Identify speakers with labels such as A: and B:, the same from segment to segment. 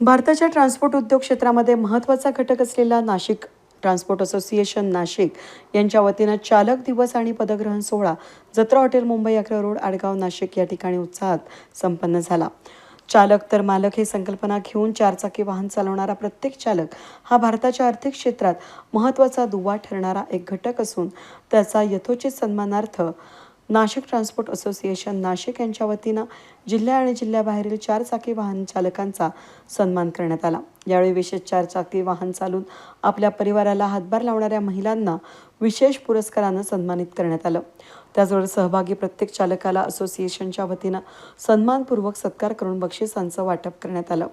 A: भारताच्या ट्रान्सपोर्ट उद्योग क्षेत्रामध्ये महत्त्वाचा घटक असलेला नाशिक ट्रान्सपोर्ट असोसिएशन नाशिक यांच्या वतीनं चालक दिवस आणि पदग्रहण सोहळा जत्रा हॉटेल मुंबई अकरा रोड आडगाव नाशिक या ठिकाणी उत्साहात संपन्न झाला. चालक तर मालक ही संकल्पना घेऊन चारचाकी वाहन चालवणारा प्रत्येक चालक हा भारताच्या आर्थिक क्षेत्रात महत्त्वाचा दुवा ठरणारा एक घटक असून त्याचा यथोचित सन्मानार्थ नाशिक ट्रान्सपोर्ट असोसिएशन नाशिक यांच्या वतीनं जिल्हा आणि जिल्ह्याबाहेरील चारचाकी वाहन चालकांचा सन्मान करण्यात आला. यावेळी विशेष चारचाकी वाहन चालून आपल्या परिवाराला हातभार लावणाऱ्या महिलांना विशेष पुरस्कारानं सन्मानित करण्यात आलं. त्याचबरोबर सहभागी प्रत्येक चालकाला असोसिएशनच्या वतीनं सन्मानपूर्वक सत्कार करून बक्षिसांचं वाटप करण्यात आलं.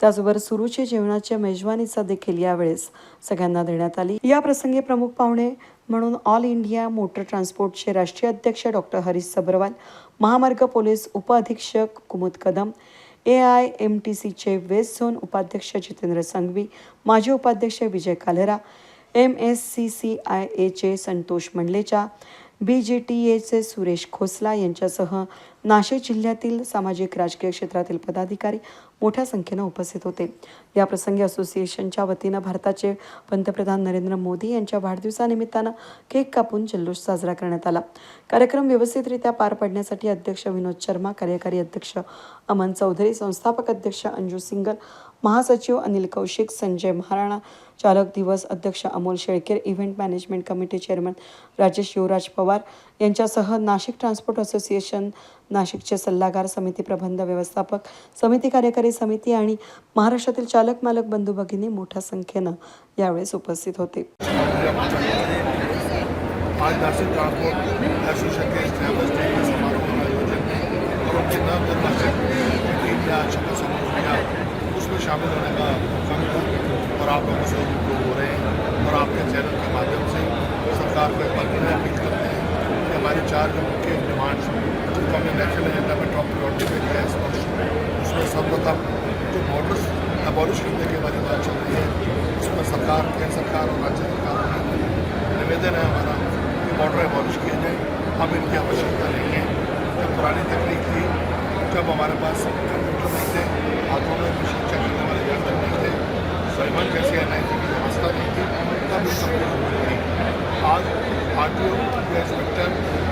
A: त्याचबरोबर सुरुची जेवणाच्या मेजवानीचा देखील यावेळेस सगळ्यांना देण्यात आली. या प्रसंगी प्रमुख पाहुणे म्हणून ऑल इंडिया मोटर ट्रान्सपोर्टचे राष्ट्रीय अध्यक्ष डॉक्टर हरीश सबरवाल महामार्ग पोलीस उपअधीक्षक Kumud Kadam A I M T सीचे वेस्ट झोन उपाध्यक्ष जितेंद्र संघवी माजी उपाध्यक्ष Vijay Kalera M S C C I एचे Santosh Mandlecha B J T एचे Suresh Khosla यांच्यासह नाशिक जिल्ह्यातील सामाजिक राजकीय क्षेत्रातील पदाधिकारी मोठ्या संख्येनं उपस्थित होते. याप्रसंगी असोसिएशनच्या वतीनं भारताचे पंतप्रधान नरेंद्र मोदी यांच्या वाढदिवसानिमित्तानं केक कापून जल्लोष साजरा करण्यात आला. कार्यक्रम व्यवस्थितरित्या पार पाडण्यासाठी अध्यक्ष विनोद शर्मा कार्यकारी अध्यक्ष अमन चौधरी संस्थापक अध्यक्ष अंजू सिंगल महासचिव अनिल कौशिक संजय महाराणा चालक दिवस अध्यक्ष Amol शेळकेर event management committee chairman Rajesh Yuvraj Pawar यांच्यासह नाशिक ट्रान्सपोर्ट असोसिएशन नाशिकचे सल्लागार समिती प्रबंध व्यवस्थापक समिती कार्यकारी समिती आणि महाराष्ट्रातील चालक मालक बंधू भगिनी मोठ्या संख्येनं यावेळेस उपस्थित होते.
B: आज नाशिक ट्रान्सपोर्ट एसोसिएशन समारोह आयोजन और उनके नाम पर शामिल होने का मौका मिला और आप लोगों से रूबरू हो रहे हैं और आपके चैनल के माध्यम से सरकार को एक बार फिर अपील करते हैं कि हमारे चार जो मुख्य डिमांड्स जिनको हमने नेशनल एजेंडा में टॉप प्रायोरिटी में दिया है इस वर्ष, उसमें सर्वप्रथम जो बॉर्डर्स अबॉलिश करने की हमारी बात चल रही है, उसमें सरकार, केंद्र सरकार और राज्य सरकार का निवेदन है हमारा कि बॉर्डर एबॉलिश किए जाए। अब इनकी आवश्यकता नहीं है। जब पुरानी तकनीक थी, जब हमारे पास कंप्यूटर नहीं थे हाथों में मशीन चेक करने वाले यंत्र आज आर टी या इंस्पेक्टर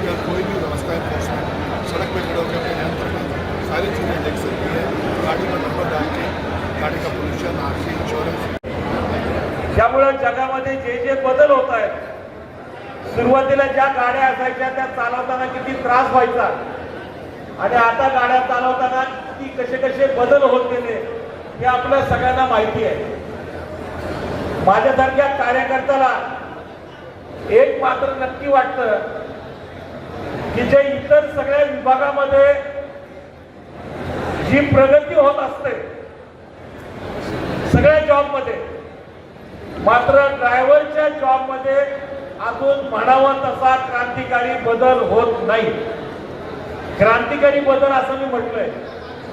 B: या कोई भी व्यवस्था इन्फोर्समेंट सड़क पर खड़े होकर अपने यंत्र सारी चीज़ें देख सकती है गाड़ी का नंबर डाल के गाड़ी का पोल्यूशन आर सी इंश्योरेंस
C: जगामध्ये जे जे बदल होत आहेत सुरुवातीला ज्या गाड्या असायच्या त्या चालवताना किती त्रास व्हायचा. आणि आता गाड्या चालवताना कसे कसे बदल होत गेले हे आपल्या सगळ्यांना माहिती आहे. माझ्यासारख्या कार्यकर्त्याला एक मात्र नक्की वाटतं की जे इतर सगळ्या विभागामध्ये जी प्रगती होत असते सगळ्या जॉबमध्ये मात्र ड्रायव्हरच्या जॉबमध्ये अजून म्हणावा तसा क्रांतिकारी बदल होत नाही. क्रांतिकारी बदल असं मी म्हटलंय.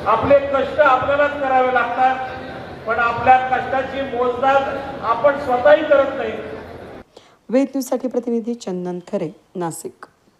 C: आपले कष्ट आपल्यालाच करावे लागतात पण आपल्या कष्टाची मोजदाद आपण स्वतःही करत नाही.
A: वेद न्यूजसाठी प्रतिनिधी चंदन खरे नाशिक.